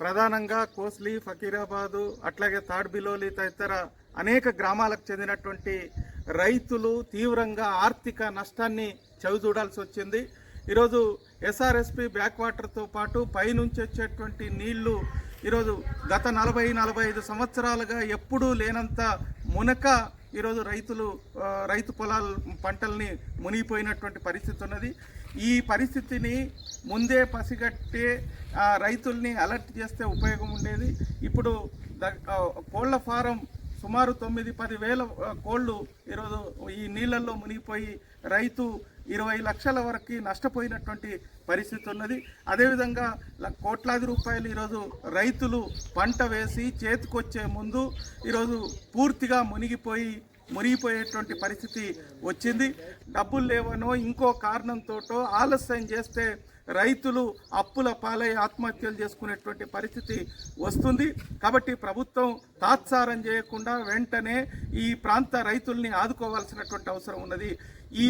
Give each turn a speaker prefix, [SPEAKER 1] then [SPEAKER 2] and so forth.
[SPEAKER 1] ప్రధానంగా కోస్లీ ఫకీరాబాదు అట్లాగే తాడ్బిలోలి తదితర అనేక గ్రామాలకు చెందినటువంటి రైతులు తీవ్రంగా ఆర్థిక నష్టాన్ని చవిచూడాల్సి వచ్చింది. ఈరోజు ఎస్ఆర్ఎస్పి బ్యాక్ వాటర్తో పాటు పైనుంచి వచ్చేటువంటి నీళ్ళు ఈరోజు గత నలభై నలభై ఐదు సంవత్సరాలుగా ఎప్పుడూ లేనంత మునక ఈరోజు రైతులు రైతు పొలాల పంటల్ని మునిగిపోయినటువంటి పరిస్థితి ఉన్నది. ఈ పరిస్థితిని ముందే పసిగట్టే రైతుల్ని అలర్ట్ చేస్తే ఉపయోగం ఉండేది. ఇప్పుడు ద- కోళ్ళ ఫారం సుమారు తొమ్మిది పది వేల కోళ్ళు ఈరోజు ఈ నీళ్ళల్లో మునిగిపోయి రైతు ఇరవై లక్షల వరకు నష్టపోయినటువంటి పరిస్థితి ఉన్నది. అదేవిధంగా కోట్లాది రూపాయలు ఈరోజు రైతులు పంట వేసి చేతికొచ్చే ముందు ఈరోజు పూర్తిగా మునిగిపోయి మునిగిపోయేటువంటి పరిస్థితి వచ్చింది. డబ్బులు లేవనో ఇంకో కారణంతోటో ఆలస్యం చేస్తే రైతులు అప్పుల పాలై ఆత్మహత్యలు చేసుకునేటువంటి పరిస్థితి వస్తుంది. కాబట్టి ప్రభుత్వం తాత్సారం చేయకుండా వెంటనే ఈ ప్రాంత రైతుల్ని ఆదుకోవాల్సినటువంటి అవసరం ఉన్నది. ఈ